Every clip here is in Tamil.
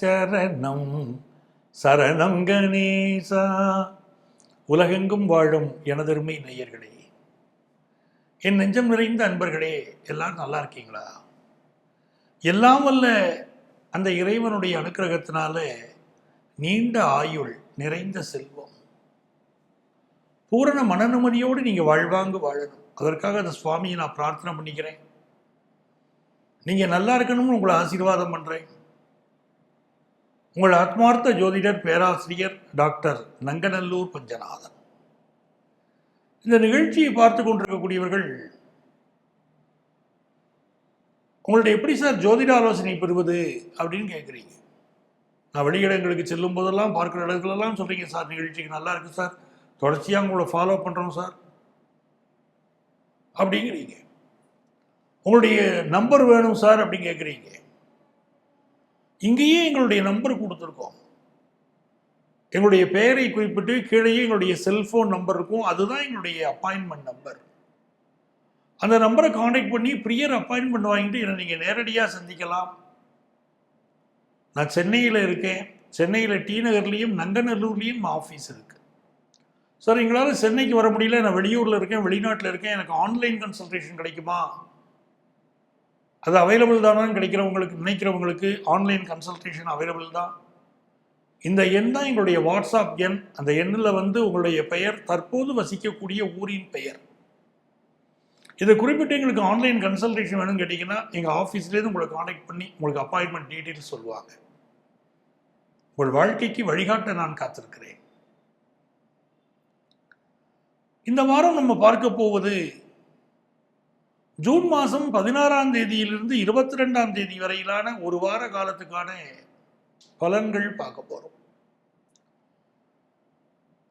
சரணம். சரணம் கணேசா. உலகெங்கும் வாழும் எனதருமை நேயர்களே. என் நெஞ்சம் நிறைந்த அன்பர்களே எல்லாரும் நல்லா இருக்கீங்களா? எல்லாம் வல்ல அந்த இறைவனுடைய அனுக்கிரகத்தினால நீண்ட ஆயுள் நிறைந்த செல்வம். பூரண மனநிம்மதியோடு நீங்கள் வாழ்வாங்கு வாழணும். அதற்காக அந்த சுவாமியை நான் பிரார்த்தனை பண்ணிக்கிறேன். நீங்கள் நல்லா இருக்கணும்னு உங்களை ஆசீர்வாதம் பண்ணுறேன் உங்கள் ஆத்மார்த்த ஜோதிடர் பேராசிரியர் டாக்டர் நங்கநல்லூர் பஞ்சநாதன். இந்த நிகழ்ச்சியை பார்த்து கொண்டிருக்கக்கூடியவர்கள் உங்கள்ட்ட எப்படி சார் ஜோதிட ஆலோசனை பெறுவது அப்படின்னு கேட்குறீங்க நான் வெளியிடங்களுக்கு செல்லும் போதெல்லாம் பார்க்குற இடத்துலலாம் சொல்கிறீங்க சார் நிகழ்ச்சிக்கு நல்லா இருக்கு சார். தொடர்ச்சியாக உங்களை ஃபாலோ பண்ணுறோம் சார். அப்படிங்கிறீங்க. உங்களுடைய நம்பர் வேணும் சார் அப்படின்னு கேட்குறீங்க இங்கேயே எங்களுடைய நம்பர் கொடுத்துருக்கோம். எங்களுடைய பெயரை குறிப்பிட்டு கீழேயே எங்களுடைய செல்போன் நம்பர் இருக்கும். அதுதான் எங்களுடைய அப்பாயின்மெண்ட் நம்பர் அந்த நம்பரை காண்டாக்ட் பண்ணி ப்ரியர் அப்பாயின்மெண்ட் வாங்கிட்டு என்னை நீங்கள் நேரடியாக சந்திக்கலாம். நான் சென்னையில் இருக்கேன். சென்னையில் டி நகர்லேயும் நங்கநல்லூர்லேயும் ஆஃபீஸ் இருக்குது சார் எங்களால் சென்னைக்கு வர முடியல. நான் வெளியூரில் இருக்கேன் வெளிநாட்டில் இருக்கேன். எனக்கு ஆன்லைன் கன்சல்டேஷன் கிடைக்குமா? அது அவைலபிள் தானான்னு கிடைக்கிறவங்களுக்கு நினைக்கிறவங்களுக்கு ஆன்லைன் கன்சல்டேஷன் அவைலபிள் தான். இந்த எண் தான் எங்களுடைய வாட்ஸ்அப் எண். அந்த எண்ணில் வந்து உங்களுடைய பெயர் தற்போது வசிக்கக்கூடிய ஊரின் பெயர். இதை குறிப்பிட்டு எங்களுக்கு ஆன்லைன் கன்சல்டேஷன் வேணும்னு கேட்டிங்கன்னா எங்கள் ஆஃபீஸ்லேருந்து உங்களை காண்டாக்ட் பண்ணி உங்களுக்கு அப்பாயின்மெண்ட் டீட்டெயில்ஸ் சொல்லுவாங்க. உங்கள் வாழ்க்கைக்கு வழிகாட்ட நான் காத்திருக்கிறேன். இந்த வாரம் நம்ம பார்க்க போவது ஜூன் மாதம் பதினாறாம் தேதியிலிருந்து இருபத்தி ரெண்டாம் தேதி வரையிலான ஒரு வார காலத்துக்கான பலன்கள் பார்க்க போகிறோம்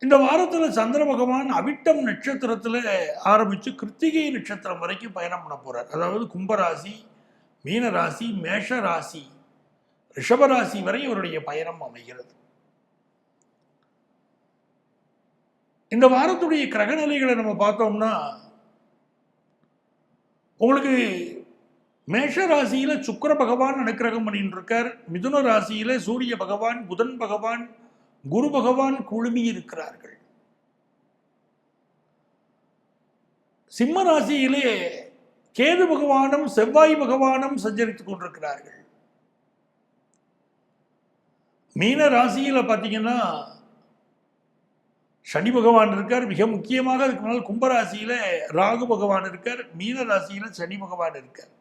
இந்த வாரத்தில் சந்திர பகவான் அவிட்டம் நட்சத்திரத்தில் ஆரம்பிச்சு கிருத்திகை நட்சத்திரம் வரைக்கும் பயணம் பண்ண போகிறார் அதாவது கும்பராசி மீனராசி மேஷ ராசி ரிஷபராசி வரை இவருடைய பயணம் அமைகிறது. இந்த வாரத்துடைய கிரகநிலைகளை நம்ம பார்த்தோம்னா உங்களுக்கு மேஷ ராசியில சுக்கிர பகவான் அனுக்கிரகம் பண்ணிட்டு இருக்கார். மிதுன ராசியில சூரிய பகவான் புதன் பகவான் குரு பகவான் குழுமி இருக்கிறார்கள். சிம்ம ராசியிலே கேது பகவானும் செவ்வாய் பகவானும் சஞ்சரித்துக் கொண்டிருக்கிறார்கள். மீன ராசியில பார்த்தீங்கன்னா சனி பகவான் இருக்கார் மிக முக்கியமாக அதுக்கு முன்னால் கும்பராசியில் ராகு பகவான் இருக்கார் மீன ராசியில் சனி பகவான் இருக்கார்.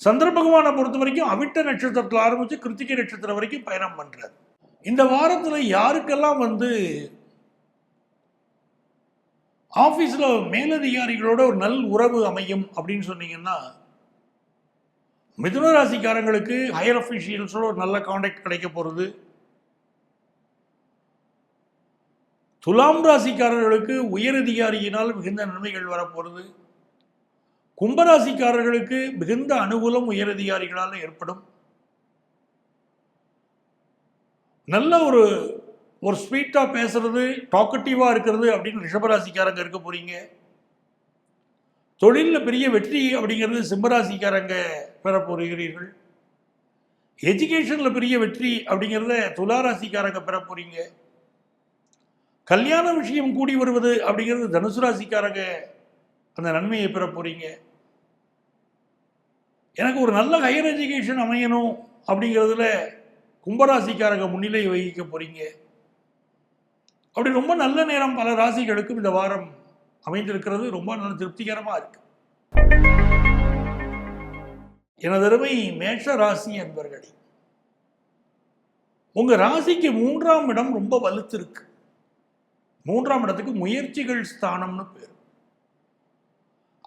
சந்திர பகவானை பொறுத்த வரைக்கும் அவிட்ட நட்சத்திரத்தில் ஆரம்பித்து கிருத்திகை நட்சத்திரம் வரைக்கும் பயணம் பண்ணுறார் இந்த வாரத்தில் யாருக்கெல்லாம் வந்து ஆஃபீஸில் மேலதிகாரிகளோட ஒரு நல் உறவு அமையும் அப்படின்னு சொன்னீங்கன்னா மிதுன ராசிக்காரங்களுக்கு ஹையர் அஃபிஷியல்ஸோட ஒரு நல்ல காண்டாக்ட் கிடைக்க போகிறது துலாம் ராசிக்காரர்களுக்கு உயரதிகாரியினால் மிகுந்த நன்மைகள் வரப்போகிறது கும்பராசிக்காரர்களுக்கு மிகுந்த அனுகூலம் உயரதிகாரிகளால் ஏற்படும். நல்ல ஒரு ஒரு ஸ்வீட்டாக பேசுறது டாக்கட்டிவாக இருக்கிறது அப்படின்னு ரிஷபராசிக்காரங்க இருக்க போறீங்க. தொழிலில் பெரிய வெற்றி அப்படிங்கிறது சிம்மராசிக்காரங்க பெற போகிறீர்கள். எஜுகேஷனில் பெரிய வெற்றி அப்படிங்கிறத துளாராசிக்காரங்க பெற போகிறீங்க கல்யாண விஷயம் கூடி வருவது அப்படிங்கிறது தனுசு ராசிக்காரங்க அந்த நன்மையை பெற போறீங்க. எனக்கு ஒரு நல்ல ஹையர் எஜுகேஷன் அமையணும் அப்படிங்கிறதுல கும்பராசிக்காரங்க முன்னிலை வகிக்க போறீங்க. அப்படி ரொம்ப நல்ல நேரம் பல ராசிகளுக்கும் இந்த வாரம் அமைந்திருக்கிறது. ரொம்ப நல்ல திருப்திகரமாக இருக்கு. எனதருமை மேஷ ராசி என்பர்களே உங்கள் ராசிக்கு மூன்றாம் இடம் ரொம்ப வலுத்திருக்கு. மூன்றாம் இடத்துக்கு முயற்சிகள் ஸ்தானம்னு பேர்.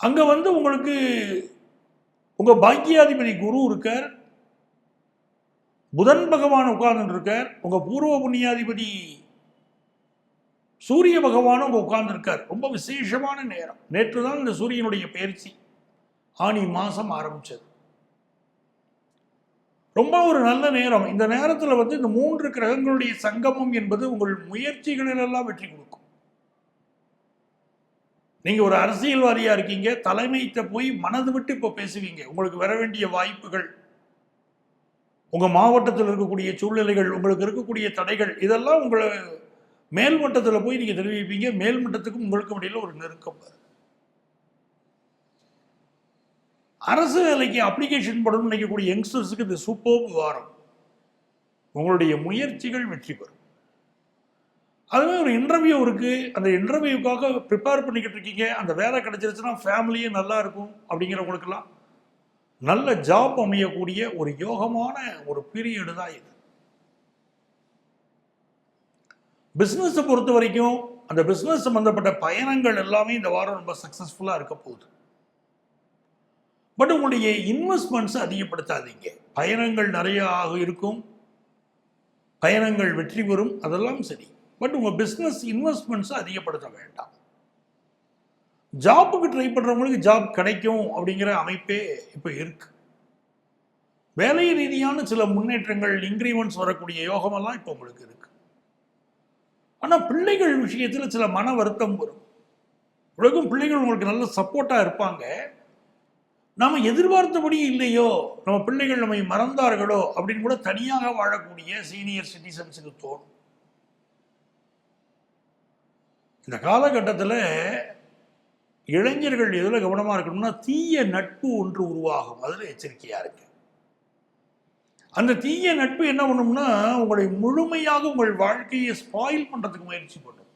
அங்கே வந்து உங்களுக்கு உங்கள் பாக்கியாதிபதி குரு இருக்கார். புதன் பகவான் உட்கார்ந்துருக்கார் இருக்கார். பூர்வ புண்ணியாதிபதி சூரிய பகவான் உங்கள் உட்கார்ந்துருக்கார் ரொம்ப விசேஷமான நேரம். நேற்று தான் இந்த சூரியனுடைய பயிற்சி. ஆணி மாதம் ஆரம்பித்தது ரொம்ப ஒரு நல்ல நேரம். இந்த நேரத்தில் வந்து இந்த மூன்று கிரகங்களுடைய சங்கமம் என்பது உங்கள் முயற்சிகளிலெல்லாம் வெற்றி கொடுக்கும். நீங்கள் ஒரு அரசியல்வாதியாக இருக்கீங்க தலைமையிட்ட போய் மனது விட்டு இப்போ பேசுவீங்க. உங்களுக்கு வர வேண்டிய வாய்ப்புகள் உங்கள் மாவட்டத்தில் இருக்கக்கூடிய சூழ்நிலைகள் உங்களுக்கு இருக்கக்கூடிய தடைகள் இதெல்லாம் உங்களை மேல் மட்டத்தில் போய் நீங்கள் தெரிவிப்பீங்க. மேல் மட்டத்துக்கும் உங்களுக்கும் இடையில ஒரு நெருக்கம் வரும். அரசு வேலைக்கு அப்ளிகேஷன் போடணும்னு நினைக்கக்கூடிய யங்ஸ்டர்ஸுக்கு இது சூப்பர் வாரம் உங்களுடைய முயற்சிகள் வெற்றி பெறும். அதுவே ஒரு இன்டர்வியூ இருக்குது அந்த இன்டர்வியூக்காக ப்ரிப்பேர் பண்ணிக்கிட்டு இருக்கீங்க. அந்த வேலை கிடைச்சிருச்சுன்னா ஃபேமிலியே நல்லா இருக்கும் அப்படிங்கிறவங்களுக்கெல்லாம் நல்ல ஜாப் அமையக்கூடிய ஒரு யோகமான ஒரு பீரியடு தான் இது. பிஸ்னஸை பொறுத்த வரைக்கும் அந்த பிஸ்னஸ் சம்மந்தப்பட்ட பயணங்கள் எல்லாமே இந்த வாரம் ரொம்ப சக்ஸஸ்ஃபுல்லாக இருக்க போகுது. பட் உங்களுடைய இன்வெஸ்ட்மெண்ட்ஸை அதிகப்படுத்தாதீங்க. பயணங்கள் நிறைய ஆக இருக்கும். பயணங்கள் வெற்றி பெறும். அதெல்லாம் சரி. பட் உங்கள் பிஸ்னஸ் இன்வெஸ்ட்மெண்ட்ஸை அதிகப்படுத்த வேண்டாம். ஜாப்புக்கு ட்ரை பண்ணுறவங்களுக்கு ஜாப் கிடைக்கும் அப்படிங்கிற அமைப்பே இப்போ இருக்கு. வேலை ரீதியான சில முன்னேற்றங்கள் இன்க்ரிமெண்ட்ஸ் வரக்கூடிய யோகமெல்லாம் இப்போ உங்களுக்கு இருக்கு. ஆனால் பிள்ளைகள் விஷயத்தில் சில மன வருத்தம் வரும். உலகம் பிள்ளைகள் உங்களுக்கு நல்ல சப்போர்ட்டாக இருப்பாங்க. நாம் எதிர்பார்த்தபடி இல்லையோ? நம்ம பிள்ளைகள் நம்மை மறந்தார்களோ? அப்படின்னு கூட தனியாக வாழக்கூடிய சீனியர் சிட்டிசன்ஸுக்கு தோணும். இந்த காலகட்டத்தில் இளைஞர்கள் எதில் கவனமாக இருக்கணும்னா தீய நட்பு ஒன்று உருவாகும். அதில் எச்சரிக்கையாக இருக்கு அந்த தீய நட்பு என்ன பண்ணும்னா உங்களை முழுமையாக உங்கள் வாழ்க்கையை ஸ்பாயில் பண்ணுறதுக்கு முயற்சி பண்ணும்.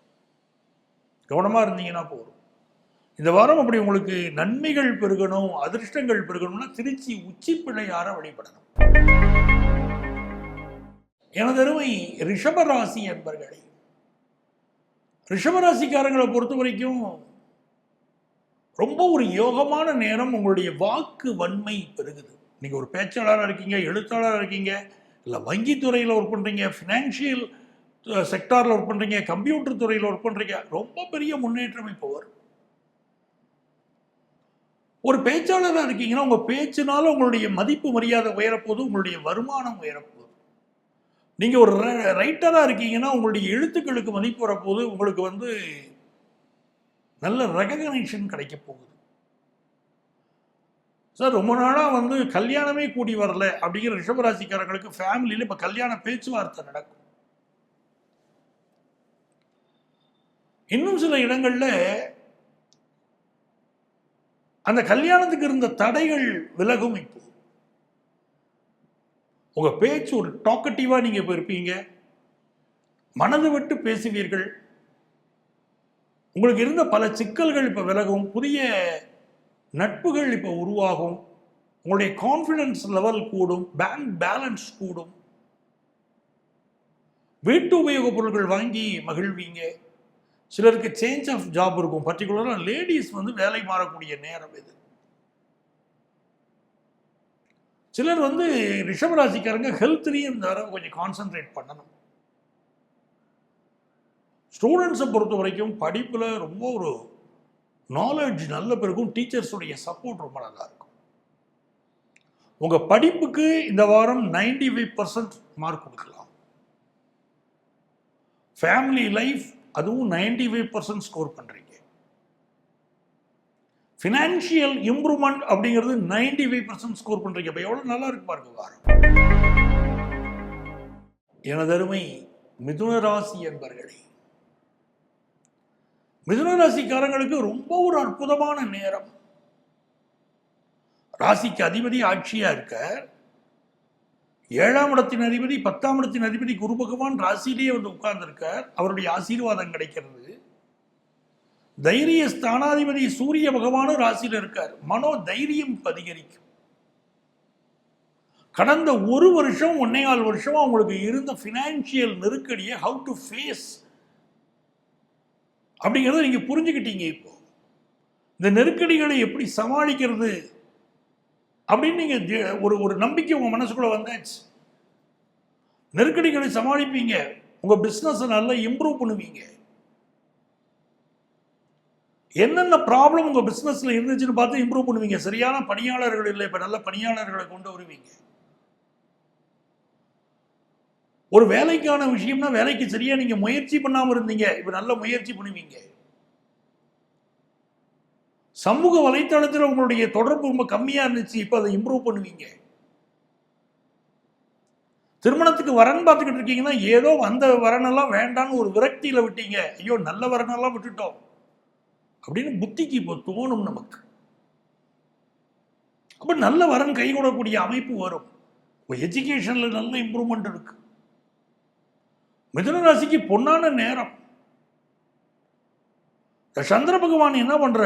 கவனமாக இருந்தீங்கன்னா போதும். இந்த வாரம் அப்படி உங்களுக்கு நன்மைகள் பெருகணும் அதிர்ஷ்டங்கள் பெருகணும்னா திருச்சி உச்சி பிள்ளையார வழிபடணும். எனதருமை ரிஷபராசி என்பர்களே ரிஷபராசிக்காரங்களை பொறுத்த வரைக்கும் ரொம்ப ஒரு யோகமான நேரம் உங்களுடைய வாக்கு வன்மை பெருகுது. நீங்கள் ஒரு பேச்சாளராக இருக்கீங்க எழுத்தாளராக இருக்கீங்க இல்லை வங்கித்துறையில் ஒர்க் பண்ணுறீங்க ஃபினான்ஷியல் செக்டாரில் ஒர்க் பண்ணுறீங்க கம்ப்யூட்டர் துறையில் ஒர்க் பண்ணுறீங்க ரொம்ப பெரிய முன்னேற்றம் இப்போ வரும். ஒரு பேச்சாளராக இருக்கீங்கன்னா உங்கள் பேச்சினால உங்களுடைய மதிப்பு மரியாதை உயரப்போது உங்களுடைய வருமானம் உயரப்போகுது. நீங்கள் ஒரு ரைட்டராக இருக்கீங்கன்னா உங்களுடைய எழுத்துக்களுக்கு மதிப்பு வரப்போது உங்களுக்கு வந்து நல்ல ரெகக்னைஷன் கிடைக்க போகுது. சார் ரொம்ப நாளாக வந்து கல்யாணமே கூடி வரல அப்படிங்கிற ரிஷபராசிக்காரங்களுக்கு ஃபேமிலியில் இப்போ கல்யாண பேச்சுவார்த்தை நடக்கும். இன்னும் சில இடங்களில் அந்த கல்யாணத்துக்கு இருந்த தடைகள் விலகும் இப்போ. உங்க பேச்சு ஒரு டாக்கட்டிவா நீங்க இப்போ இருப்பீங்க மனது விட்டு பேசுவீர்கள். உங்களுக்கு இருந்த பல சிக்கல்கள் இப்போ விலகும். புதிய நட்புகள் இப்போ உருவாகும். உங்களுடைய கான்ஃபிடன்ஸ் லெவல் கூடும். பேங்க் பேலன்ஸ் கூடும். வீட்டு உபயோகப் பொருட்கள் வாங்கி மகிழ்வீங்க. சிலருக்கு சேஞ்ச் ஆஃப் ஜாப் இருக்கும். பர்டிகுலராக லேடிஸ் வந்து வேலை மாறக்கூடிய நேரம் இது. சிலர் வந்து ரிஷபராசிக்காரங்க ஹெல்த்லேயும் இந்த தடவை கொஞ்சம் கான்சென்ட்ரேட் பண்ணணும். ஸ்டூடெண்ட்ஸை பொறுத்த வரைக்கும் படிப்பில் ரொம்ப ஒரு நாலேஜ் நல்ல பிறகும் டீச்சர்ஸுடைய சப்போர்ட் ரொம்ப நல்லா இருக்கும். உங்கள் படிப்புக்கு இந்த வாரம் நைன்டி ஃபைவ் பர்சன்ட் மார்க் கொடுக்கலாம். ஃபேமிலி லைஃப் அதுவும் நைன்டி ஃபைவ் பர்சன்ட் ஸ்கோர் பண்ணுறீங்க ஃபினான்ஷியல் இம்ப்ரூவ்மெண்ட் அப்படிங்கிறது நைன்டி ஃபைவ் பர்சன்ட் ஸ்கோர் பண்ணுறீங்க இப்போ எவ்வளோ நல்லா இருக்கு பாருங்க வாரம் எனதருமை மிதுன ராசி என்பர்களே மிதுன ராசிக்காரங்களுக்கு ரொம்ப ஒரு அற்புதமான நேரம். ராசிக்கு அதிபதி ஆட்சியா இருக்க ஏழாம் இடத்தின் அதிபதி பத்தாம் இடத்தின் அதிபதி குரு பகவான் ராசியிலேயே வந்து உட்கார்ந்திருக்கார். அவருடைய ஆசீர்வாதம் கிடைக்கிறது. தைரிய ஸ்தானாதிபதி சூரிய பகவானும் ராசியில் இருக்கார். மனோ தைரியம் அதிகரிக்கும். கடந்த ஒரு வருஷம் ஒன்னே கால் அவங்களுக்கு இருந்த ஃபினான்ஷியல் நெருக்கடியை ஹவு டு ஃபேஸ் அப்படிங்கிறத நீங்கள் புரிஞ்சுக்கிட்டீங்க இப்போ. இந்த நெருக்கடிகளை எப்படி சமாளிக்கிறது? அப்படின்னு நீங்கள் ஒரு ஒரு நம்பிக்கை உங்கள் மனசுக்குள்ள வந்தாச்சு. நெருக்கடிகளை சமாளிப்பீங்க. உங்கள் பிஸ்னஸை நல்லா இம்ப்ரூவ் பண்ணுவீங்க. என்னென்ன ப்ராப்ளம் உங்கள் பிஸ்னஸில் இருந்துச்சுன்னு பார்த்து இம்ப்ரூவ் பண்ணுவீங்க. சரியான பணியாளர்கள் இல்லை இப்போ நல்ல பணியாளர்களை கொண்டு வருவீங்க. ஒரு வேலைக்கான விஷயம்னா வேலைக்கு சரியாக நீங்கள் முயற்சி பண்ணாமல் இருந்தீங்க. இப்போ நல்ல முயற்சி பண்ணுவீங்க. சமூக வலைத்தளத்தில் உங்களுடைய தொடர்பு ரொம்ப கம்மியாக இருந்துச்சு இப்போ அதை இம்ப்ரூவ் பண்ணுவீங்க. திருமணத்துக்கு வரன் பார்த்துக்கிட்டு இருக்கீங்கன்னா ஏதோ வந்த வரனெல்லாம் வேண்டான்னு ஒரு விரக்தியில் விட்டீங்க. ஐயோ நல்ல வரனெல்லாம் விட்டுட்டோம். அப்படின்னு புத்திக்கு இப்போ தோணும் நமக்கு. அப்போ நல்ல வரன் கைகூடக்கூடிய அமைப்பு வரும். இப்போ எஜுகேஷனில் நல்ல இம்ப்ரூவ்மெண்ட் இருக்கு. மிதுன ராசிக்கு பொன்னான நேரம். சந்திர பகவான் என்ன பண்ணுற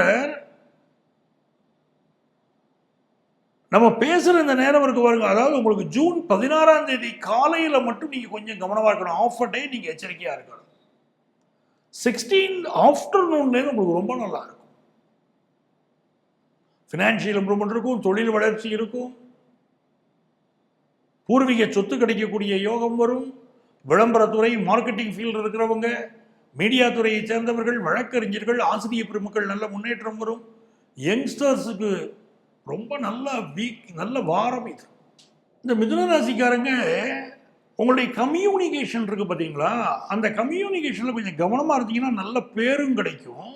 நம்ம பேசுகிற இந்த நேரம் இருக்கு பாருங்க. அதாவது உங்களுக்கு ஜூன் பதினாறாம் தேதி காலையில் மட்டும் நீங்கள் கொஞ்சம் கவனமாக இருக்கணும். ஆஃப் டே நீங்கள் எச்சரிக்கையாக இருக்கணும். சிக்ஸ்டீன் ஆஃப்டர்நூன்லேருந்து உங்களுக்கு ரொம்ப நல்லா இருக்கும். ஃபினான்ஷியல் இம்ப்ரூவ்மெண்ட் இருக்கும் தொழில் வளர்ச்சி இருக்கும். பூர்வீக சொத்து கிடைக்கக்கூடிய யோகம் வரும். விளம்பரத்துறை மார்க்கெட்டிங் ஃபீல்டு இருக்கிறவங்க மீடியா துறையை சேர்ந்தவர்கள் வழக்கறிஞர்கள் ஆசிரிய பெருமக்கள் நல்ல முன்னேற்றம் வரும். யங்ஸ்டர்ஸுக்கு ரொம்ப நல்ல வீக் நல்ல வாரம் இது. இந்த மிதுன ராசிக்காரங்க உங்களுடைய கம்யூனிகேஷன் இருக்குது பார்த்தீங்களா அந்த கம்யூனிகேஷனில் கொஞ்சம் கவனமாக இருந்தீங்கன்னா நல்ல பேரும் கிடைக்கும்.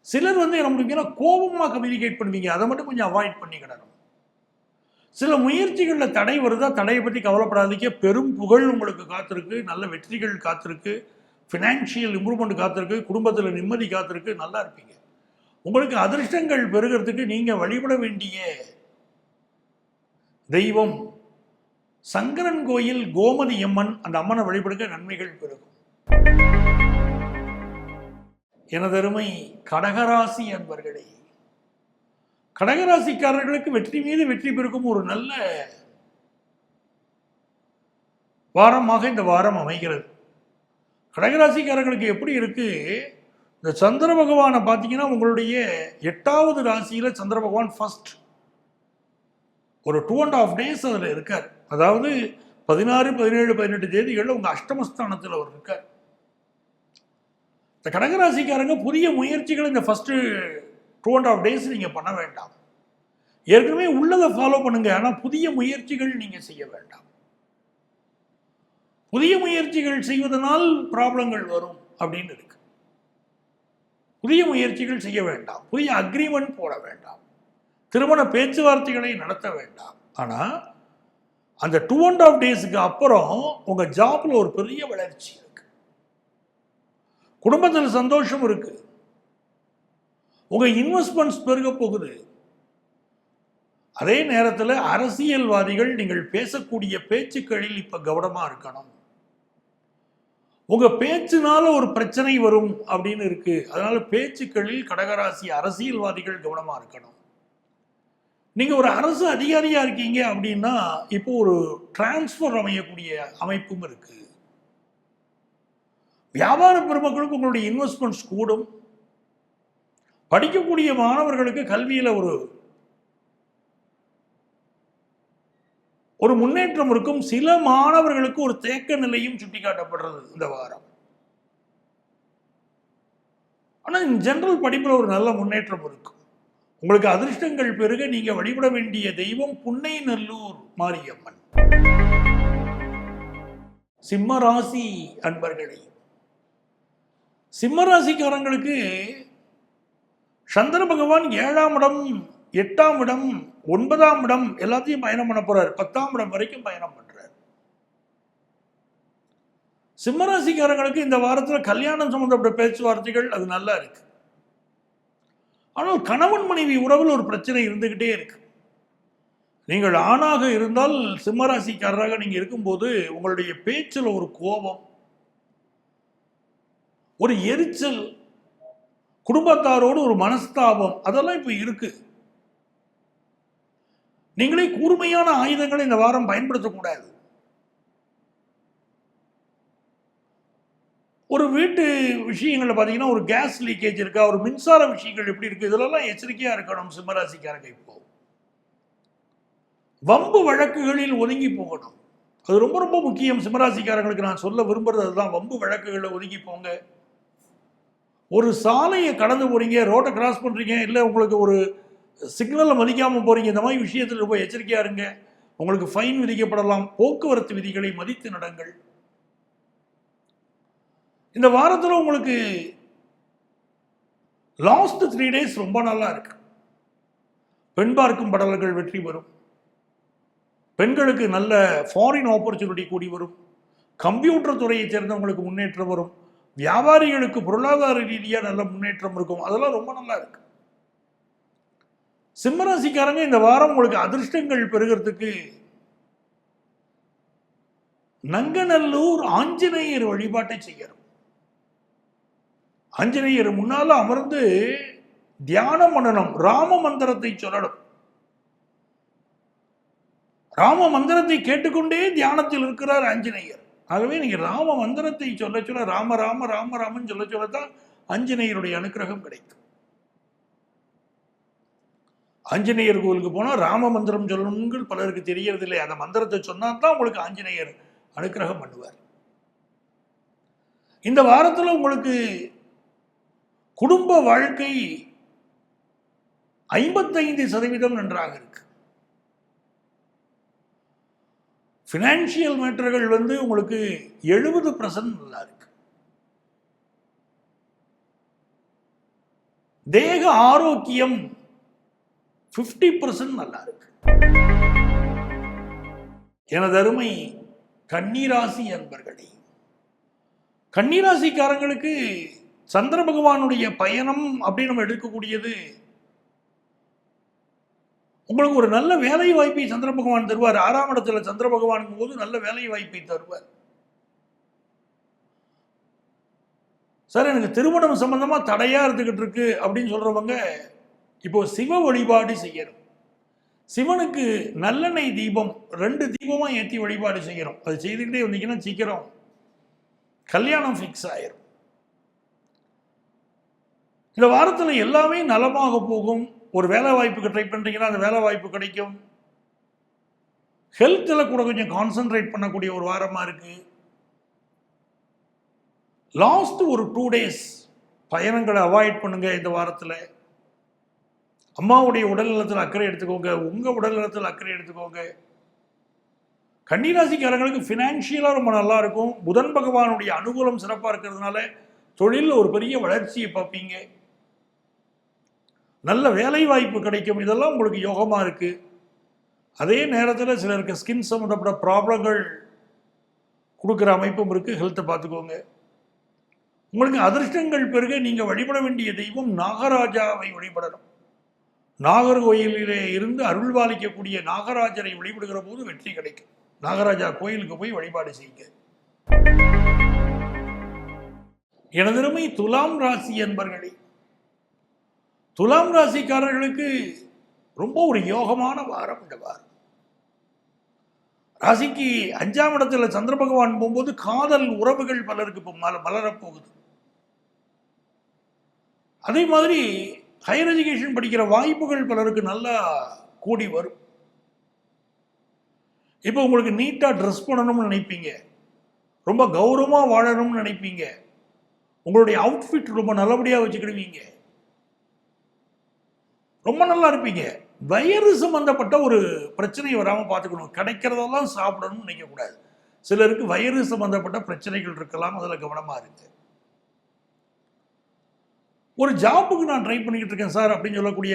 சிலர் வந்து என்ன கோபமாக கம்யூனிகேட் பண்ணுவீங்க. அதை மட்டும் கொஞ்சம் அவாய்ட் பண்ணிக்கிடணும் சில முயற்சிகளில் தடை வருதா? தடையை பற்றி கவலைப்படாதீங்க. பெரும் புகழ் உங்களுக்கு காத்திருக்கு. நல்ல வெற்றிகள் காத்திருக்கு. ஃபினான்ஷியல் இம்ப்ரூவ்மெண்ட் காத்திருக்கு. குடும்பத்தில் நிம்மதி காத்திருக்கு. நல்லா இருப்பீங்க. உங்களுக்கு அதிர்ஷ்டங்கள் பெறுகிறதுக்கு நீங்கள் வழிபட வேண்டிய தெய்வம் சங்கரன் கோயில் கோமதி அம்மன் அந்த அம்மனை வழிபடுக்க நன்மைகள் பெருகும். எனதருமை கடகராசி அன்பர்களே கடகராசிக்காரர்களுக்கு வெற்றி மீது வெற்றி பெருக்கும் ஒரு நல்ல வாரமாக இந்த வாரம் அமைகிறது. கடகராசிக்காரர்களுக்கு எப்படி இருக்கு? இந்த சந்திர பகவானை பார்த்தீங்கன்னா உங்களுடைய எட்டாவது ராசியில் சந்திர பகவான் ஃபர்ஸ்ட் ஒரு டூ அண்ட் ஆஃப் டேஸ் அதில் இருக்கார். அதாவது பதினாறு பதினேழு பதினெட்டு தேதிகளில் உங்கள் அஷ்டமஸ்தானத்தில் அவர் இருக்கார். இந்த கடகராசிக்காரங்க புதிய முயற்சிகளை இந்த first two and half days நீங்கள் பண்ண வேண்டாம். ஏற்கனவே உள்ளதை ஃபாலோ பண்ணுங்க. ஆனால் புதிய முயற்சிகள் நீங்கள் செய்ய வேண்டாம். புதிய முயற்சிகள் செய்வதனால் ப்ராப்ளங்கள் வரும் அப்படின்னு இருக்கு. புதிய முயற்சிகள் செய்ய வேண்டாம். புதிய அக்ரிமெண்ட் போட வேண்டாம். திருமண பேச்சுவார்த்தைகளை நடத்த வேண்டாம். ஆனால் அந்த டூ அண்ட் ஆஃப் டேஸுக்கு அப்புறம் உங்கள் ஜாப்பில் ஒரு பெரிய வளர்ச்சி இருக்கு. குடும்பத்தில் சந்தோஷம் இருக்கு. உங்கள் இன்வெஸ்ட்மெண்ட்ஸ் பெருக போகுது. அதே நேரத்தில் அரசியல்வாதிகள் நீங்கள் பேசக்கூடிய பேச்சுக்களில் இப்போ கவனமாக இருக்கணும். உங்கள் பேச்சுனால ஒரு பிரச்சனை வரும் அப்படின்னு இருக்கு. அதனால பேச்சுக்களில் கடகராசி அரசியல்வாதிகள் கவனமாக இருக்கணும். நீங்கள் ஒரு அரசு அதிகாரியாக இருக்கீங்க அப்படின்னா இப்போ ஒரு டிரான்ஸ்ஃபர் அமையக்கூடிய அமைப்பும் இருக்கு. வியாபார பெருமக்களுக்கு உங்களுடைய இன்வெஸ்ட்மெண்ட்ஸ் கூடும். படிக்கக்கூடிய மாணவர்களுக்கு கல்வியில் ஒரு ஒரு முன்னேற்றம் இருக்கும். சில மாணவர்களுக்கு ஒரு தேக்க நிலையும் சுட்டிக்காட்டப்படுறது இந்த வாரம். ஆனால் இன் ஜென்ரல் படிப்பில் ஒரு நல்ல முன்னேற்றம் இருக்கும். உங்களுக்கு அதிர்ஷ்டங்கள் பெருக நீங்க வழிபட வேண்டிய தெய்வம் புன்னை நல்லூர் மாரியம்மன். சிம்ம ராசி அன்பர்களே சிம்ம ராசிக்காரங்களுக்கு சந்திர பகவான் ஏழாம் இடம் எட்டாம் இடம் ஒன்பதாம் இடம் எல்லாத்தையும் பயணம் பண்ண போறார். பத்தாம் இடம் வரைக்கும் பயணம் பண்றார். சிம்மராசிக்காரங்களுக்கு இந்த வாரத்தில் கல்யாணம் சம்பந்தப்பட்ட பேச்சுவார்த்தைகள் அது நல்லா இருக்கு. ஆனால் கணவன் மனைவி உறவில் ஒரு பிரச்சனை இருந்துகிட்டே இருக்கு. நீங்கள் ஆணாக இருந்தால் சிம்மராசிக்காரராக நீங்கள் இருக்கும்போது உங்களுடைய பேச்சில் ஒரு கோபம் ஒரு எரிச்சல் குடும்பத்தாரோடு ஒரு மனஸ்தாபம் அதெல்லாம் இப்போ இருக்குது நீங்களே கூர்மையான ஆயுதங்களை இந்த வாரம் பயன்படுத்தக்கூடாது. ஒரு வீட்டு விஷயங்களில் பார்த்தீங்கன்னா ஒரு கேஸ் லீக்கேஜ் இருக்கா ஒரு மின்சார விஷயங்கள் எப்படி இருக்கு இதெல்லாம் எச்சரிக்கையாக இருக்கணும் சிம்மராசிக்காரங்க இப்போ. வம்பு வழக்குகளில் ஒதுங்கி போகணும். அது ரொம்ப ரொம்ப முக்கியம் சிம்மராசிக்காரங்களுக்கு நான் சொல்ல விரும்புறது அதுதான். வம்பு வழக்குகளில் ஒதுங்கி போங்க. ஒரு சாலையை கடந்து போறீங்க ரோட்டை கிராஸ் பண்றீங்க இல்லை உங்களுக்கு ஒரு சிக்னலில் மதிக்காமல் போகிறீங்க இந்த மாதிரி விஷயத்தில் ரொம்ப எச்சரிக்கையா இருங்க. உங்களுக்கு ஃபைன் விதிக்கப்படலாம். போக்குவரத்து விதிகளை மதித்து நடங்கள். இந்த வாரத்தில் உங்களுக்கு லாஸ்ட் த்ரீ டேஸ் ரொம்ப நல்லா இருக்கு. பெண் பார்க்கும் படலர்கள் வெற்றி வரும் பெண்களுக்கு நல்ல ஃபாரின் ஆப்பர்ச்சுனிட்டி கூடி வரும். கம்ப்யூட்டர் துறையை சேர்ந்தவங்களுக்கு முன்னேற்றம் வரும். வியாபாரிகளுக்கு பொருளாதார ரீதியாக நல்ல முன்னேற்றம் இருக்கும். அதெல்லாம் ரொம்ப நல்லா இருக்குது சிம்மராசிக்காரங்க இந்த வாரம் உங்களுக்கு அதிர்ஷ்டங்கள் பெறுகிறதுக்கு நங்கநல்லூர் ஆஞ்சநேயர் வழிபாட்டை செய்யணும். ஆஞ்சநேயர் முன்னால அமர்ந்து தியானம் பண்ணணும் ராம மந்திரத்தை சொல்லணும். ராம மந்திரத்தை கேட்டுக்கொண்டே தியானத்தில் இருக்கிறார் ஆஞ்சநேயர். ஆகவே நீங்க ராம மந்திரத்தை சொல்ல சொல்ல ராம ராம ராம ராமன் சொல்ல சொல்லத்தான் ஆஞ்சநேயருடைய அனுக்கிரகம் கிடைக்கும். ஆஞ்சநேயர் கோவிலுக்கு போனால் ராம மந்திரம் சொல்லணுங்கள் பலருக்கு தெரியறதில்லை. அந்த மந்திரத்தை சொன்னால் தான் உங்களுக்கு ஆஞ்சநேயர் அனுக்கிரகம் பண்ணுவார். இந்த வாரத்தில் உங்களுக்கு குடும்ப வாழ்க்கை ஐம்பத்தைந்து சதவீதம் நன்றாக இருக்கு. ஃபினான்ஷியல் மேட்டர்கள் வந்து உங்களுக்கு எழுபது பர்சன்ட் நல்லா இருக்கு. தேக ஆரோக்கியம் ஃபிஃப்டி பர்சன்ட் நல்லா இருக்கு. எனது அருமை கன்னிராசி என்பர்களே கன்னிராசிக்காரங்களுக்கு சந்திர பகவானுடைய பயணம் அப்படின்னு நம்ம எடுக்கக்கூடியது உங்களுக்கு ஒரு நல்ல வேலை வாய்ப்பை சந்திர பகவான் தருவார். ஆறாம் இடத்துல சந்திர பகவான் போது நல்ல வேலை வாய்ப்பை தருவார். சார் எனக்கு திருமணம் சம்பந்தமா தடையா இருந்துகிட்டு இருக்கு அப்படின்னு சொல்றவங்க இப்போ சிவ வழிபாடு செய்யணும். சிவனுக்கு நல்லெண்ணெய் தீபம் ரெண்டு தீபமாக ஏற்றி வழிபாடு செய்கிறோம் அது செய்துக்கிட்டே வந்தீங்கன்னா சீக்கிரம் கல்யாணம் ஃபிக்ஸ் ஆயிரும். இந்த வாரத்தில் எல்லாமே நலமாக போகும். ஒரு வேலை வாய்ப்புக்கு ட்ரை பண்ணுறீங்கன்னா அந்த வேலை வாய்ப்பு கிடைக்கும். ஹெல்த்தில் கூட கொஞ்சம் கான்சென்ட்ரேட் பண்ணக்கூடிய ஒரு வாரமாக இருக்குது லாஸ்ட் ஒரு டூ டேஸ் பயணங்களை அவாய்ட் பண்ணுங்கள் இந்த வாரத்தில். அம்மாவுடைய உடல் நலத்தில் அக்கறை எடுத்துக்கோங்க உங்கள் உடல் நலத்தில் அக்கறை எடுத்துக்கோங்க. கன்னிராசிக்காரங்களுக்கு ஃபினான்ஷியலாக ரொம்ப நல்லா இருக்கும். புதன் பகவானுடைய அனுகூலம் சிறப்பாக இருக்கிறதுனால தொழிலில் ஒரு பெரிய வளர்ச்சியை பார்ப்பீங்க. நல்ல வேலை வாய்ப்பு கிடைக்கும். இதெல்லாம் உங்களுக்கு யோகமாக இருக்குது அதே நேரத்தில் சிலருக்கு ஸ்கின் சம்மந்தப்பட்ட ப்ராப்ளங்கள் கொடுக்குற அமைப்பும் இருக்குது ஹெல்த்தை பார்த்துக்கோங்க. உங்களுக்கு அதிர்ஷ்டங்கள் பெருக நீங்கள் வழிபட வேண்டிய தெய்வம் நாகராஜாவை வழிபடணும். நாகர்கோயிலிலே இருந்து அருள்பாலிக்கக்கூடிய நாகராஜரை வழிபடுகிற போது வெற்றி கிடைக்கும். நாகராஜா கோயிலுக்கு போய் வழிபாடு செய்யுங்க எனதருமை துலாம் ராசி என்பர்களே துலாம் ராசிக்காரர்களுக்கு ரொம்ப ஒரு யோகமான வாரம் இந்த வாரம். ராசிக்கு அஞ்சாம் இடத்துல சந்திர பகவான் போகும்போது காதல் உறவுகள் பலருக்கு இப்போ மல மலரப்போகுது அதே மாதிரி ஹையர் எஜுகேஷன் படிக்கிற வாய்ப்புகள் பலருக்கு நல்லா கூடி வரும். இப்போ உங்களுக்கு நீட்டாக ட்ரெஸ் பண்ணணும்னு நினைப்பீங்க. ரொம்ப கௌரவமாக வாழணும்னு நினைப்பீங்க. உங்களுடைய அவுட்ஃபிட் ரொம்ப நல்லபடியாக வச்சுக்கிடுவீங்க. ரொம்ப நல்லா இருப்பீங்க. வயிறு சம்மந்தப்பட்ட ஒரு பிரச்சனை வராமல் பார்த்துக்கணும். கிடைக்கிறதெல்லாம் சாப்பிடணும்னு நினைக்கக்கூடாது. சிலருக்கு வயிறு சம்மந்தப்பட்ட பிரச்சனைகள் இருக்கலாம். அதில் கவனமாக இருக்குது ஒரு ஜாப்புக்கு நான் ட்ரை பண்ணிக்கிட்டு இருக்கேன் சார் அப்படின்னு சொல்லக்கூடிய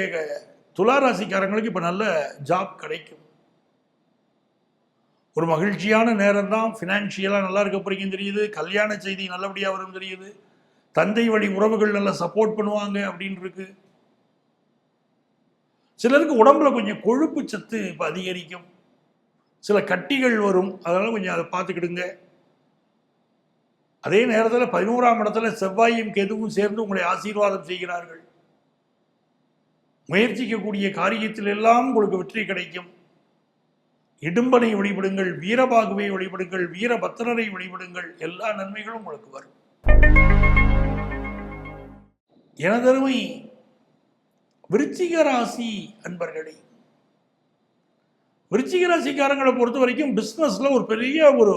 துலா ராசிக்காரங்களுக்கு இப்போ நல்ல ஜாப் கிடைக்கும். ஒரு மகிழ்ச்சியான நேரம் தான் ஃபினான்ஷியலாக நல்லா இருக்க போறீங்கன்னு தெரியுது. கல்யாண செய்தி நல்லபடியாக வரும் தெரியுது. தந்தை வழி உறவுகள் நல்லா சப்போர்ட் பண்ணுவாங்க அப்படின்னு இருக்கு. சிலருக்கு உடம்புல கொஞ்சம் கொழுப்பு சத்து இப்போ அதிகரிக்கும். சில கட்டிகள் வரும். அதனால் கொஞ்சம் அதை பார்த்துக்கிடுங்க. அதே நேரத்தில் பதினோராம் இடத்துல செவ்வாயும் கெதுவும் சேர்ந்து உங்களை ஆசீர்வாதம் செய்கிறார்கள். முயற்சிக்கக்கூடிய காரியத்தில் எல்லாம் உங்களுக்கு வெற்றி கிடைக்கும். இடும்பனை வழிபடுங்கள் வீரபாகுவை வழிபடுங்கள் வீரபத்திரரை வழிபடுங்கள் எல்லா நன்மைகளும் உங்களுக்கு வரும். எனதருமை விருச்சிக ராசி அன்பர்களே விருச்சிக ராசிக்காரங்களை பொறுத்த வரைக்கும் பிஸ்னஸ்ல ஒரு பெரிய ஒரு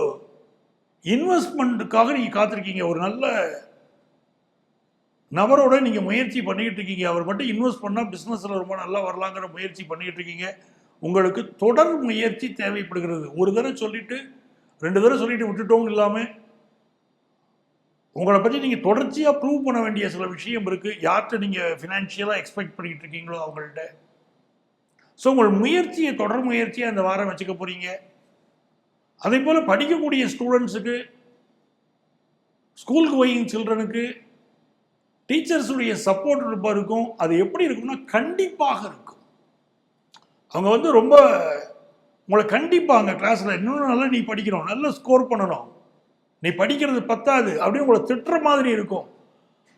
இன்வெஸ்ட்மெண்ட்டுக்காக நீங்கள் காத்திருக்கீங்க. ஒரு நல்ல நபரோட நீங்கள் முயற்சி பண்ணிக்கிட்டு இருக்கீங்க. அவர் மட்டும் இன்வெஸ்ட் பண்ணால் பிஸ்னஸில் ரொம்ப நல்லா வரலாங்கிற முயற்சி பண்ணிக்கிட்டு இருக்கீங்க. உங்களுக்கு தொடர் முயற்சி தேவைப்படுகிறது. ஒரு தடவை சொல்லிட்டு ரெண்டு தடவை சொல்லிட்டு விட்டுட்டோம் இல்லாமல் உங்களை பற்றி நீங்கள் தொடர்ச்சியாக ப்ரூவ் பண்ண வேண்டிய சில விஷயம் இருக்குது யார்கிட்ட நீங்கள் ஃபினான்ஷியலாக எக்ஸ்பெக்ட் பண்ணிக்கிட்டு இருக்கீங்களோ அவங்கள்ட்ட. ஸோ உங்கள் முயற்சியை தொடர் முயற்சியை அந்த வாரம் வச்சுக்க போகிறீங்க அதே போல் படிக்கக்கூடிய ஸ்டூடெண்ட்ஸுக்கு ஸ்கூலுக்கு கோயிங் சில்ட்ரனுக்கு டீச்சர்ஸுடைய சப்போர்ட் ரொம்ப இருக்கும் அது எப்படி இருக்கும்னா கண்டிப்பாக இருக்கும். அவங்க வந்து ரொம்ப உங்களை கண்டிப்பாங்க கிளாஸில் இன்னும் நல்லா நீ படிக்கணும் நல்லா ஸ்கோர் பண்ணணும். நீ படிக்கிறது பத்தாது அப்படின்னு உங்களை திட்டுற மாதிரி இருக்கும்.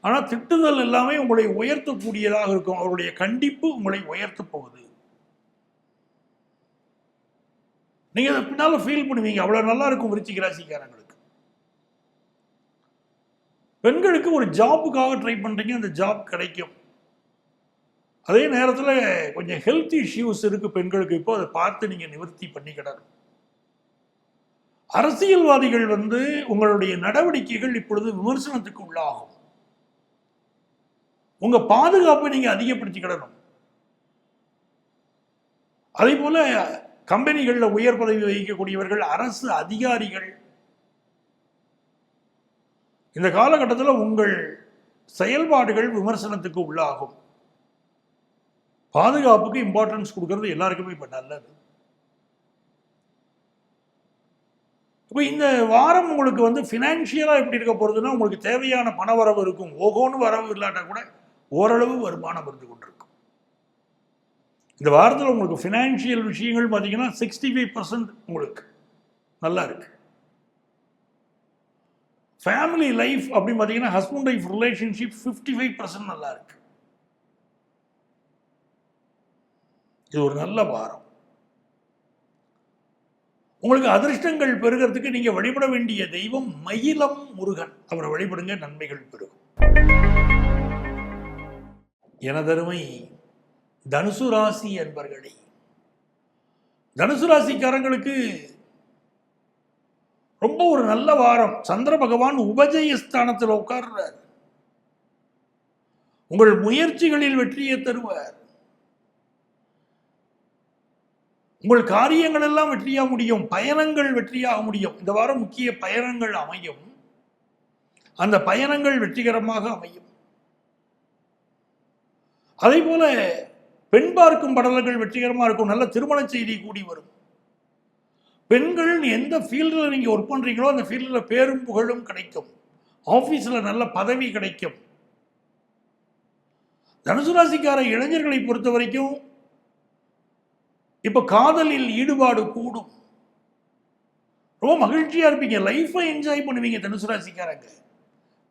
ஆனால் திட்டுதல் எல்லாமே உங்களை உயர்த்தக்கூடியதாக இருக்கும். அவருடைய கண்டிப்பு உங்களை உயர்த்த போகுது. நீங்கள் அதை பின்னால் ஃபீல் பண்ணுவீங்க. அவ்வளோ நல்லா இருக்கும் விருச்சிக ராசிக்காரங்களுக்கு. பெண்களுக்கு ஒரு ஜாபுக்காக ட்ரை பண்ணுறீங்க அந்த ஜாப் கிடைக்கும். அதே நேரத்தில் கொஞ்சம் ஹெல்த் இஷ்யூஸ் இருக்குது பெண்களுக்கு. இப்போ அதை பார்த்து நீங்கள் நிவர்த்தி பண்ணிக்கிடணும் அரசியல்வாதிகள் வந்து உங்களுடைய நடவடிக்கைகள் இப்பொழுது விமர்சனத்துக்கு உள்ளாகும். உங்கள் பாதுகாப்பை நீங்கள் அதிகப்படுத்திக்கிடணும் அதே போல கம்பெனிகளில் உயர் பதவி வகிக்கக்கூடியவர்கள் அரசு அதிகாரிகள். இந்த காலகட்டத்தில் உங்கள் செயல்பாடுகள் விமர்சனத்துக்கு உள்ளாகும். பாதுகாப்புக்கு இம்பார்ட்டன்ஸ் கொடுக்கறது எல்லாருக்குமே இப்போ நல்லது. இப்போ இந்த வாரம் உங்களுக்கு வந்து ஃபினான்ஷியலாக எப்படி இருக்க போகிறதுன்னா உங்களுக்கு தேவையான பண வரவு இருக்கும். ஓகோன்னு வரவு இல்லாட்டா கூட ஓரளவு வருமானம் இருந்து கொண்டிருக்கும். இந்த வாரத்தில் உங்களுக்கு ஃபினான்ஷியல் விஷயங்கள் பார்த்தீங்கன்னா சிக்ஸ்டி ஃபைவ் பர்சன்ட் உங்களுக்கு நல்லா இருக்கு. ஃபேமிலி லைஃப் அப்படின்னு பார்த்தீங்கன்னா husband wife relationship fifty five percent நல்லா இருக்கு. இது ஒரு நல்ல வாரம். உங்களுக்கு அதிர்ஷ்டங்கள் பெருகிறதுக்கு நீங்க வழிபட வேண்டிய தெய்வம் மயிலம் முருகன். அவரை வழிபடுங்க நன்மைகள் பெருகும். எனதருமை தனுசு ராசி என்பர்களே தனுசு ராசிக்காரங்களுக்கு ரொம்ப ஒரு நல்ல வாரம். சந்திர பகவான் உபஜயஸ்தானத்தில் உட்கார்றார். உங்கள் முயற்சிகளில் வெற்றியை தருவார். உங்கள் காரியங்கள் எல்லாம் வெற்றியாக முடியும். பயணங்கள் வெற்றியாக முடியும். இந்த வாரம் முக்கிய பயணங்கள் அமையும். அந்த பயணங்கள் வெற்றிகரமாக அமையும். அதே போல பெண் பார்க்கும் படலங்கள் வெற்றிகரமாக இருக்கும். நல்ல திருமண செய்தி கூடி வரும். பெண்கள் எந்த ஃபீல்டில் நீங்கள் ஒர்க் பண்ணுறீங்களோ அந்த ஃபீல்டில் பேரும் புகழும் கிடைக்கும். ஆஃபீஸில் நல்ல பதவி கிடைக்கும். தனுசு ராசிக்கார இளைஞர்களை பொறுத்த வரைக்கும் இப்போ காதலில் ஈடுபாடு கூடும். ரொம்ப மகிழ்ச்சியாக இருப்பீங்க. லைஃப்பை என்ஜாய் பண்ணுவீங்க தனுசு ராசிக்காரங்க.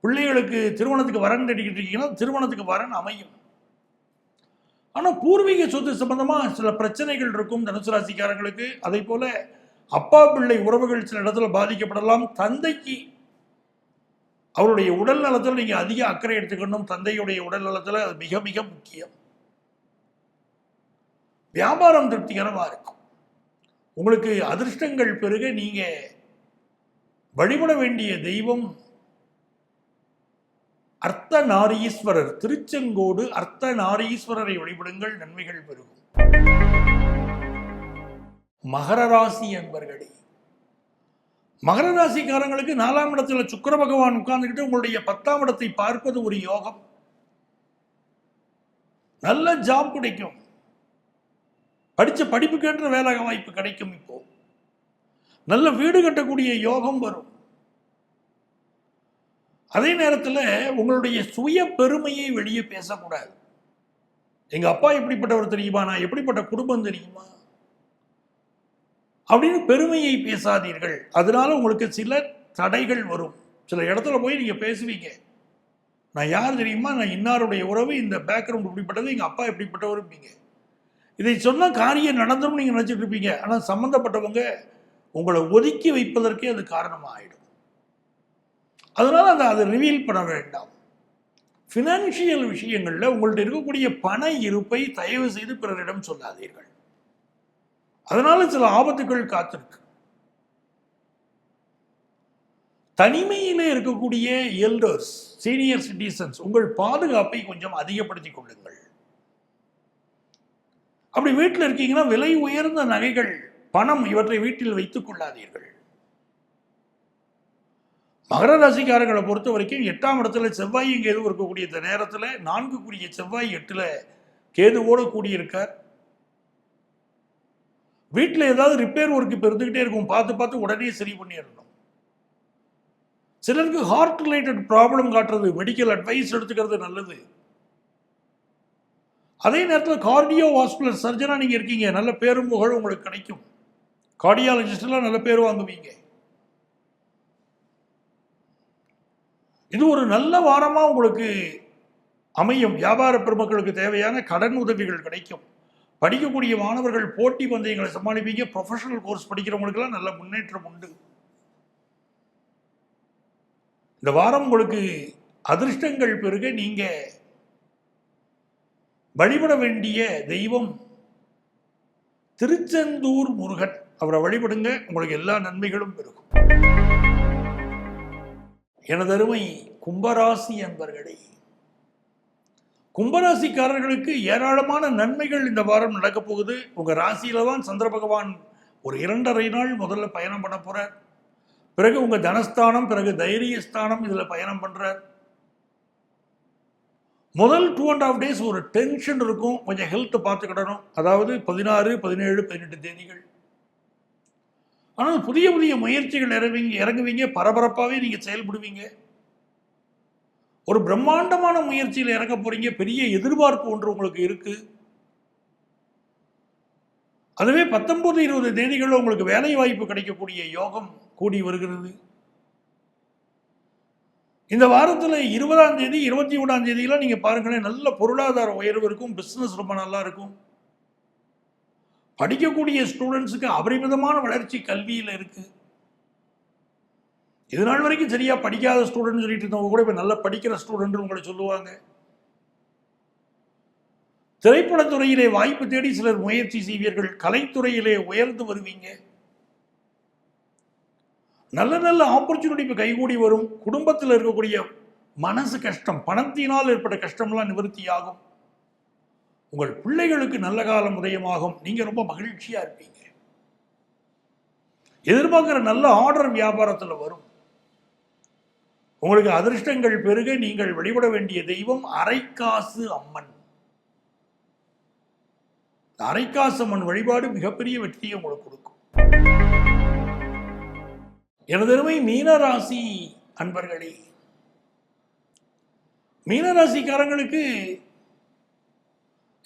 பிள்ளைகளுக்கு திருமணத்துக்கு வரன் தேடிக்கிட்டு இருக்கீங்கன்னா திருமணத்துக்கு வரன் அமையும். ஆனால் பூர்வீக சொத்து சம்பந்தமாக சில பிரச்சனைகள் இருக்கும் தனுசு ராசிக்காரங்களுக்கு அதே போல் அப்பா பிள்ளை உறவுகள் சில இடத்துல பாதிக்கப்படலாம். தந்தைக்கு அவருடைய உடல் நலத்தில் நீங்கள் அதிக அக்கறை எடுத்துக்கணும். தந்தையுடைய உடல் நலத்தில் அது மிக மிக முக்கியம். வியாபாரம் திருப்திகரமாக இருக்கும். உங்களுக்கு அதிர்ஷ்டங்கள் பெருக நீங்கள் வழிபட வேண்டிய தெய்வம் அர்த்த நாரீஸ்வரர் திருச்செங்கோடு அர்த்த நாரீஸ்வரரை வழிபடுங்கள் நன்மைகள் பெருகும். மகர ராசி என்பர்களே மகர ராசிக்காரங்களுக்கு நாலாம் இடத்துல சுக்கர பகவான் உட்கார்ந்துக்கிட்டு உங்களுடைய பத்தாம் இடத்தை பார்ப்பது ஒரு யோகம். நல்ல ஜாப் கிடைக்கும். படிச்ச படிப்புக்கேற்ற வேலை வாய்ப்பு கிடைக்கும் இப்போ. நல்ல வீடு கட்டக்கூடிய யோகம் வரும். அதே நேரத்தில் உங்களுடைய சுய பெருமையை வெளியே பேசக்கூடாது. எங்கள் அப்பா எப்படிப்பட்டவர் தெரியுமா? நான் எப்படிப்பட்ட குடும்பம் தெரியுமா? அப்படின்னு பெருமையை பேசாதீர்கள். அதனால உங்களுக்கு சில தடைகள் வரும். சில இடத்துல போய் நீங்கள் பேசுவீங்க. நான் யார் தெரியுமா? நான் இன்னாருடைய உறவு இந்த பேக்ரவுண்ட் இப்படிப்பட்டது எங்கள் அப்பா எப்படிப்பட்டவருப்பீங்க இதை சொன்னால் காரியம் நடந்துரும் நீங்கள் நினச்சிட்டு இருப்பீங்க. ஆனால் சம்மந்தப்பட்டவங்க உங்களை ஒதுக்கி வைப்பதற்கே அது காரணமாக ஆகிடும் அதனால் அதை அதை ரிவீல் பண்ண வேண்டாம். ஃபினான்ஷியல் விஷயங்களில் உங்கள்கிட்ட இருக்கக்கூடிய பண இருப்பை தயவு செய்து பிறரிடம் சொல்லாதீர்கள். அதனால சில ஆபத்துகள் காத்திருக்கு. தனிமையிலே இருக்கக்கூடிய எல்டர்ஸ் சீனியர் சிட்டிசன்ஸ் உங்கள் பாதுகாப்பை கொஞ்சம் அதிகப்படுத்திக் கொள்ளுங்கள். அப்படி வீட்டில் இருக்கீங்கன்னா விலை உயர்ந்த நகைகள் பணம் இவற்றை வீட்டில் வைத்துக் கொள்ளாதீர்கள். மகர ராசிக்காரர்களை பொறுத்த வரைக்கும் எட்டாம் இடத்துல செவ்வாயும் கேது இருக்கக்கூடிய இந்த நேரத்தில் நான்குக்குரிய செவ்வாய் எட்டில் கேதுவோடு கூடியிருக்கார். வீட்டில் ஏதாவது ரிப்பேர் ஒர்க் இப்போ இருந்துக்கிட்டே இருக்கும். பார்த்து பார்த்து உடனே சரி பண்ணிடணும். சிலருக்கு ஹார்ட் ரிலேட்டட் ப்ராப்ளம் காட்டுறது மெடிக்கல் அட்வைஸ் எடுத்துக்கிறது நல்லது. அதே நேரத்தில் கார்டியோ வாஸ்குலர் சர்ஜனாக நீங்கள் இருக்கீங்க. நல்ல பேரும் புகழ் உங்களுக்கு கிடைக்கும். கார்டியாலஜிஸ்டெலாம் நல்ல பேர் வாங்குவீங்க. இது ஒரு நல்ல வாரமாக உங்களுக்கு அமையும். வியாபார பெருமக்களுக்கு தேவையான கடன் உதவிகள் கிடைக்கும். படிக்கக்கூடிய மாணவர்கள் போட்டி பந்தயங்களை சமாளிப்பீங்க. ப்ரொஃபஷனல் கோர்ஸ் படிக்கிறவங்களுக்கெல்லாம் நல்ல முன்னேற்றம் உண்டு. இந்த வாரம் உங்களுக்கு அதிர்ஷ்டங்கள் பெருக நீங்க வழிபட வேண்டிய தெய்வம் திருச்செந்தூர் முருகன். அவரை வழிபடுங்க. உங்களுக்கு எல்லா நன்மைகளும் பெருகும். எனதருமை கும்பராசி என்பர்களே கும்பராசிக்காரர்களுக்கு ஏராளமான நன்மைகள் இந்த வாரம் நடக்கப் போகுது. உங்கள் ராசியில தான் சந்திர பகவான் ஒரு இரண்டரை நாள் முதல்ல பயணம் பண்ண போகிறார் பிறகு உங்கள் தனஸ்தானம் பிறகு தைரியஸ்தானம் இதில் பயணம் பண்ணுறார் முதல் டூ அண்ட் ஆஃப் டேஸ் ஒரு டென்ஷன் இருக்கும். கொஞ்சம் ஹெல்த்தை பார்த்துக்கிடணும். அதாவது பதினாறு பதினேழு பதினெட்டு தேதிகள். ஆனால் புதிய புதிய முயற்சிகள் இறங்குவீங்க இறங்குவீங்க பரபரப்பாகவே நீங்கள் செயல்படுவீங்க. ஒரு பிரம்மாண்டமான முயற்சியில் இறங்க போறீங்க பெரிய எதிர்பார்ப்பு ஒன்று உங்களுக்கு இருக்கு. அதுவே பத்தொன்பது இருபது தேதிகளில் உங்களுக்கு வேலை வாய்ப்பு கிடைக்கக்கூடிய யோகம் கூடி வருகிறது. இந்த வாரத்தில் இருபதாம் தேதி இருபத்தி மூணாம் தேதியெல்லாம் நீங்கள் பாருங்களேன் நல்ல பொருளாதார உயர்வு இருக்கும் பிஸ்னஸ் ரொம்ப நல்லா இருக்கும். படிக்கக்கூடிய ஸ்டூடெண்ட்ஸுக்கு அபரிமிதமான வளர்ச்சி கல்வியில் இருக்குது இது நாள் வரைக்கும் சரியாக படிக்காத ஸ்டூடெண்ட் சொல்லிட்டு இருந்தவங்க கூட இப்போ நல்லா படிக்கிற ஸ்டூடெண்ட் உங்களை சொல்லுவாங்க. திரைப்படத்துறையிலே வாய்ப்பு தேடி சிலர் முயற்சி செய்வீர்கள் கலைத்துறையிலே உயர்ந்து வருவீங்க. நல்ல நல்ல ஆப்பர்ச்சுனிட்டி இப்போ கைகூடி வரும். குடும்பத்தில் இருக்கக்கூடிய மனசு கஷ்டம் பணத்தினால் ஏற்பட்ட கஷ்டம்லாம் நிவர்த்தியாகும். உங்கள் பிள்ளைகளுக்கு நல்ல காலம் உதயமாகும். நீங்க ரொம்ப மகிழ்ச்சியா இருப்பீங்க. எதிர்பார்க்கிற நல்ல ஆர்டர் வியாபாரத்தில் வரும். உங்களுக்கு அதிர்ஷ்டங்கள் பெருக நீங்கள் வழிபட வேண்டிய தெய்வம் அரைக்காசு அம்மன். அரைக்காசு அம்மன் வழிபாடு மிகப்பெரிய வெற்றியை உங்களுக்கு கொடுக்கும். எனதருமை மீனராசி அன்பர்களே மீனராசிக்காரங்களுக்கு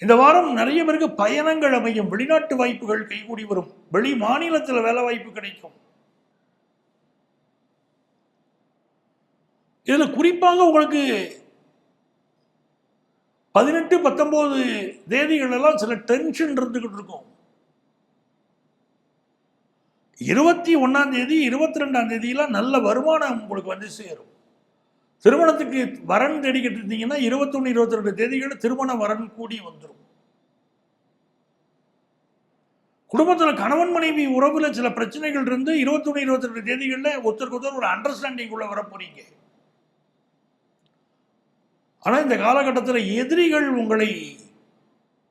இந்த வாரம் நிறைய பேருக்கு பயணங்கள் அமையும். வெளிநாட்டு வாய்ப்புகள் கைகூடி வரும். வெளி மாநிலத்தில் வேலை வாய்ப்பு கிடைக்கும். இதில் குறிப்பாக உங்களுக்கு பதினெட்டு பத்தொன்பது தேதிகள் எல்லாம் சில டென்ஷன் இருந்துகிட்டு இருக்கும். இருபத்தி ஒன்னாம் தேதி இருபத்தி ரெண்டாம் தேதியெல்லாம் நல்ல வருமானம் உங்களுக்கு வந்து சேரும். திருமணத்துக்கு வரன் தேடிக்கிட்டு இருந்தீங்கன்னா இருபத்தொன்று இருபத்தி ரெண்டு தேதிகளில் திருமண வரன் கூடி வந்துடும் குடும்பத்தில் கணவன் மனைவி உறவில் சில பிரச்சனைகள் இருந்து இருபத்தொன்று இருபத்தி ரெண்டு தேதிகளில் ஒருத்தருக்கு ஒருத்தர் ஒரு அண்டர்ஸ்டாண்டிங் உள்ள வர போறீங்க. ஆனால் இந்த காலகட்டத்தில் எதிரிகள் உங்களை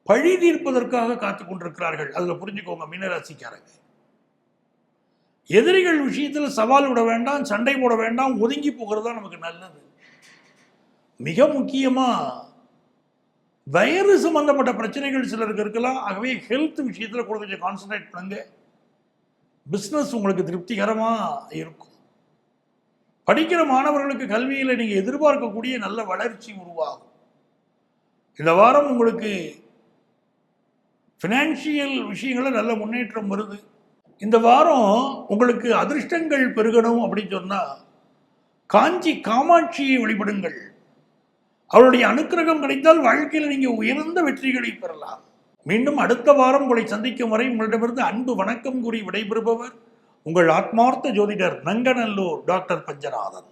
பழி தீர்ப்பதற்காக காத்து கொண்டிருக்கிறார்கள். அதில் புரிஞ்சுக்கோங்க மீனராசிக்காரங்க. எதிரிகள் விஷயத்தில் சவால் விட வேண்டாம் சண்டை போட வேண்டாம் ஒதுங்கி போகிறது தான் நமக்கு நல்லது. மிக முக்கியமாக வயறு சம்பந்தப்பட்ட பிரச்சனைகள் சிலருக்கு இருக்கலாம். ஆகவே ஹெல்த் விஷயத்தில் கூட கொஞ்சம் கான்சன்ட்ரேட் பண்ணுங்க. பிஸ்னஸ் உங்களுக்கு திருப்திகரமாக இருக்கும். படிக்கிற மாணவர்களுக்கு கல்வியில் நீங்கள் எதிர்பார்க்கக்கூடிய நல்ல வளர்ச்சி உருவாகும். இந்த வாரம் உங்களுக்கு ஃபினான்ஷியல் விஷயங்களில் நல்ல முன்னேற்றம் வருது. இந்த வாரம் உங்களுக்கு அதிர்ஷ்டங்கள் பெருகணும் அப்படின்னு சொன்னால் காஞ்சி காமாட்சியை வழிபடுங்கள். அவருடைய அனுக்கிரகம் கிடைத்தால் வாழ்க்கையில் நீங்கள் உயர்ந்த வெற்றிகளை பெறலாம். மீண்டும் அடுத்த வாரம் உங்களை சந்திக்கும் வரை உங்களிடமிருந்து அன்பு வணக்கம் கூறி விடைபெறுபவர் உங்கள் ஆத்மார்த்த ஜோதிடர் நங்கநல்லூர் டாக்டர் பஞ்சநாதன்.